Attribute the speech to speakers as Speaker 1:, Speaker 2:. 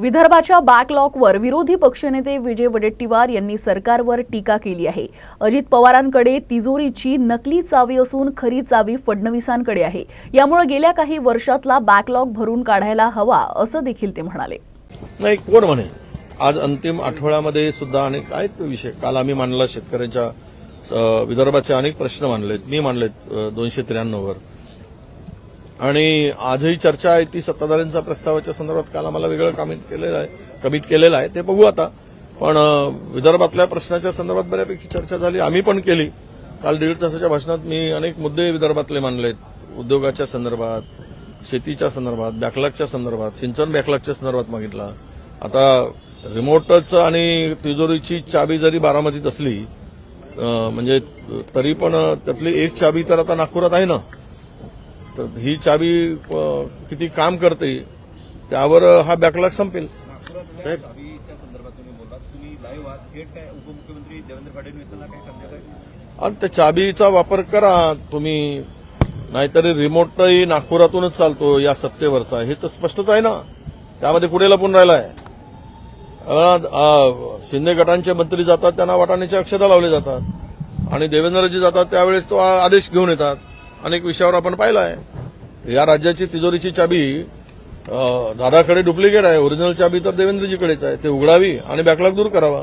Speaker 1: विदर्भाच्या बॅकलॉकवर विरोधी पक्षनेते विजय वडेट्टीवार यांनी सरकारवर टीका केली आहे. अजित पवारांकडे तिजोरीची नकली चावी असून खरी चावी फडणवीसांकडे आहे. यामुळे गेल्या काही वर्षातला बॅकलॉग भरून काढायला हवा असं देखील ते म्हणाले.
Speaker 2: नाही कोण म्हणे? आज अंतिम आठवड्यामध्ये सुद्धा अनेक आहेत विषय? काल आम्ही मांडला शेतकऱ्यांच्या विदर्भाचे अनेक प्रश्न मांडलेत. मी मांडलेत दोनशे त्र्याण्णववर. आणि आजही चर्चा आहे ती सत्ताधाऱ्यांच्या प्रस्तावाच्या संदर्भात काल आम्हाला वेगळं कमिट केलेलं आहे कमिट केलेलं आहे ते बघू आता. पण विदर्भातल्या प्रश्नाच्या संदर्भात बऱ्यापैकी चर्चा झाली आम्ही पण केली. काल दीड तासाच्या भाषणात मी अनेक मुद्दे विदर्भातले मांडलेत. उद्योगाच्या संदर्भात शेतीच्या संदर्भात बॅकलॉगच्या संदर्भात सिंचन बॅकलॉगच्या संदर्भात मागितला. आता रिमोटच आणि तिजोरीची चाबी जरी बारामतीत असली म्हणजे तरी पण त्यातली एक चाबी तर आता नागपुरात आहे ना? तर ही चाबी अ, किती काम करते त्यावर हा बॅकलॉग संपेल. आणि त्या चाबीचा वापर करा. तुम्ही नाहीतरी रिमोटही नागपुरातूनच चालतो या सत्तेवरचा. हे तर स्पष्टच आहे ना. त्यामध्ये कुठे लपून राहिलाय? शिंदे गटांचे मंत्री जातात त्यांना वाटाण्याच्या अक्षता लावले जातात. आणि देवेंद्रजी जातात त्यावेळेस तो आदेश घेऊन येतात. अनेक विषयावर आपण पाहिलं आहे. या राज्याची तिजोरीची चाबी दादाकडे डुप्लिकेट आहे. ओरिजिनल चाबी तर देवेंद्रजीकडेच आहे. ते उघडावी आणि बॅकलॉग दूर करावा.